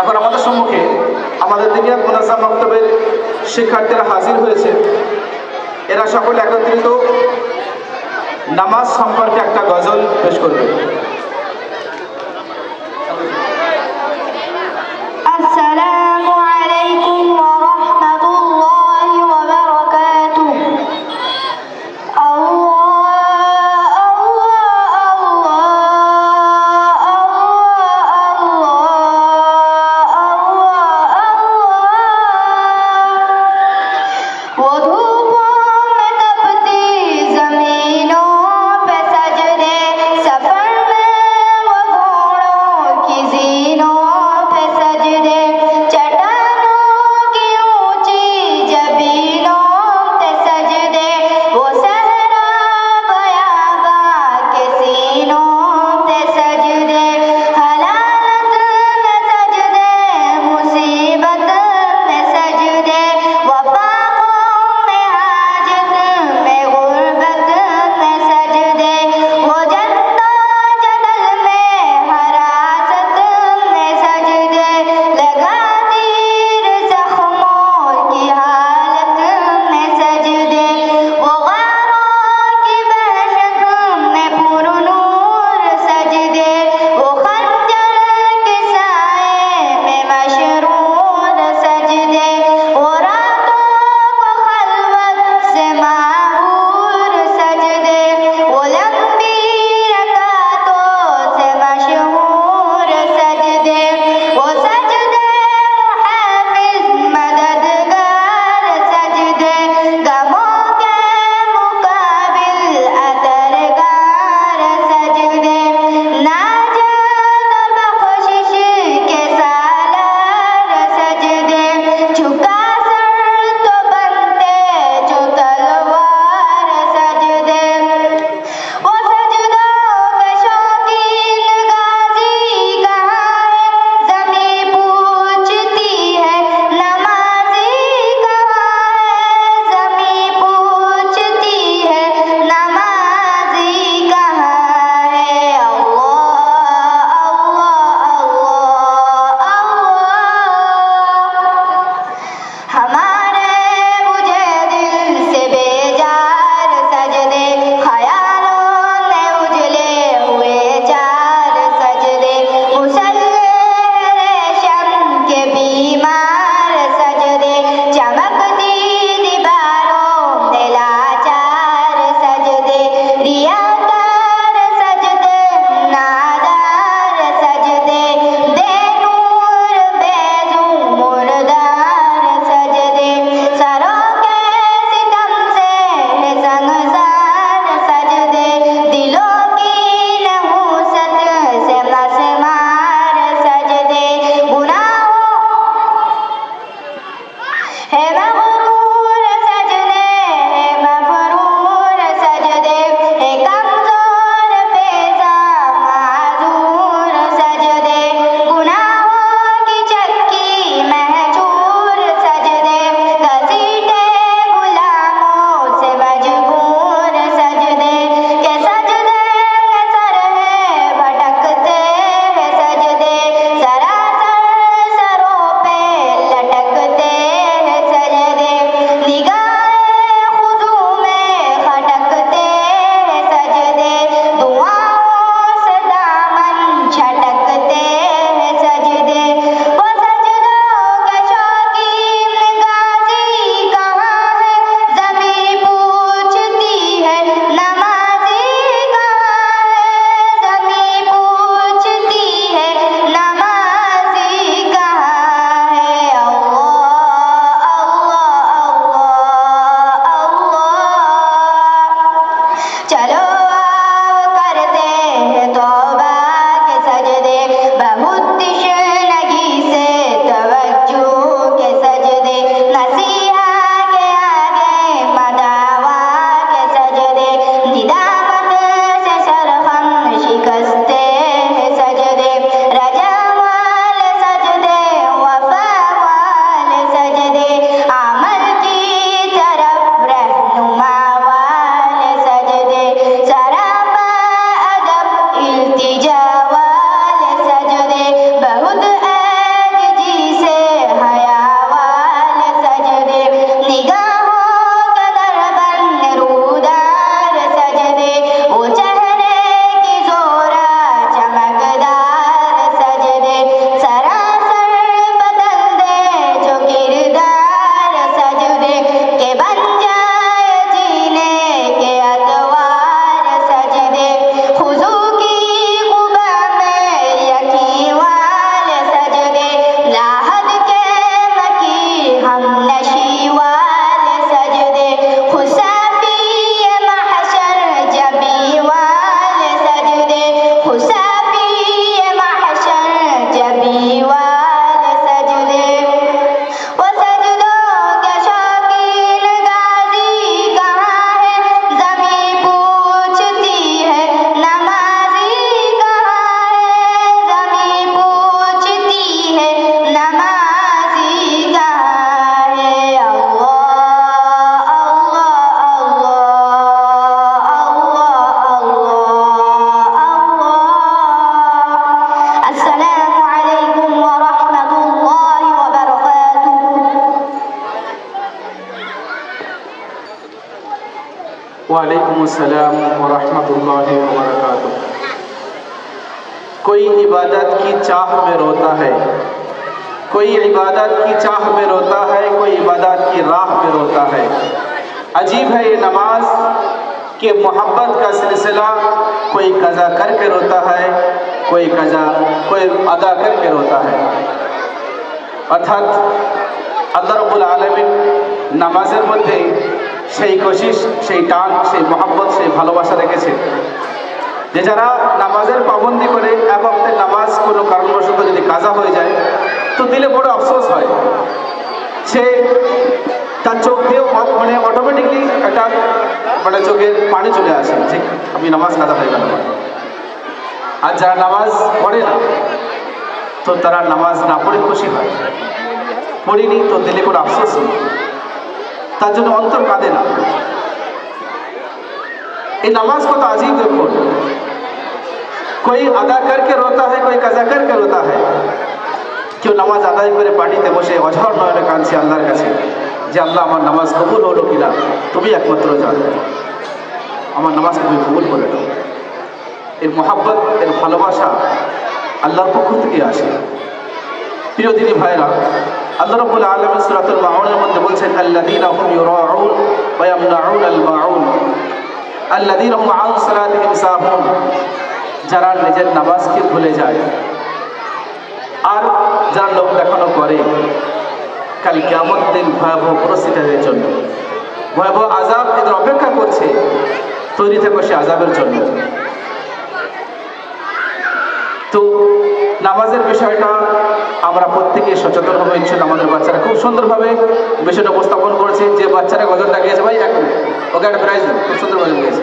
এখন আমাদের সম্মুখে আমাদের দিকে মোনাজা মক্তবের শিক্ষার্থীরা হাজির হয়েছে। এরা সকলে একত্রিত। নামাজ সম্পর্কে একটা গজল পেশ করবে। 偶像 السلام ورحمۃ اللہ وبرکاتہ کوئی عبادت کی چاہ میں روتا ہے، کوئی عبادت کی چاہ میں روتا ہے، کوئی عبادت کی راہ میں روتا ہے۔ عجیب ہے یہ نماز کہ محبت کا سلسلہ کوئی قضا کر کے روتا ہے، کوئی قضا، کوئی ادا کر کے روتا ہے۔ অর্থাৎ اللہ رب العالمین নামাজের মধ্যে সেই কোশিস সেই টান, সেই মহাব্বত, সেই ভালোবাসা রেখেছে। যে যারা নামাজের পাবন্দি করে এক অক্টের নামাজ কোনো কারণবশত যদি কাজা হয়ে যায়, তো দিলে বড় আফসোস হয়। সে তার চোখ দিয়েও মানে অটোমেটিকলি একটা মানে চোখের পানি চলে আসে, যে আমি নামাজ কাজা হয়ে গেলাম। আর যারা নামাজ পড়ে না, তো তারা নামাজ না পড়ে খুশি হয়। পড়িনি, তো দিলে কোনো আফসোস নেই। তার জন্য অন্তর কাঁদে না এই নামাজ কত আজিব দেখুন कोई अदा करके रोता है कोई कजा करके रोता है কেউ নামাজ আদায় করে পার্টিতে বসে অঝর নয়নে কাঁদছে আল্লাহর কাছে যে আল্লাহ আমার নামাজ কবুল হলো কিনা তুমি একমাত্র জানো আমার নামাজ তুমি কবুল করে দাও এর মহাব্বত এর ভালোবাসা আল্লাহর পক্ষ থেকে আসে প্রিয় দিনী ভাইরা মধ্যে বলছেন আল যারা নিজের নামাজকে ভুলে যায় আর যারা লোক দেখানো করে, কাল কিয়ামত দিন ভয়াবহ পরিস্থিতির জন্য, ভয়াবহ আজাব এদের অপেক্ষা করছে তৈরি থেকো সে আজাবের জন্য। তো নামাজের বিষয়টা আমরা প্রত্যেকে সচেতন হব ইনশাল্লাহ আমাদের বাচ্চারা খুব সুন্দরভাবে বিষয়টা উপস্থাপন করেছে। যে বাচ্চারা গজলটা গিয়েছে ভাই, এক ওকে, একটা প্রাইজ খুব সুন্দরভাবে গিয়েছে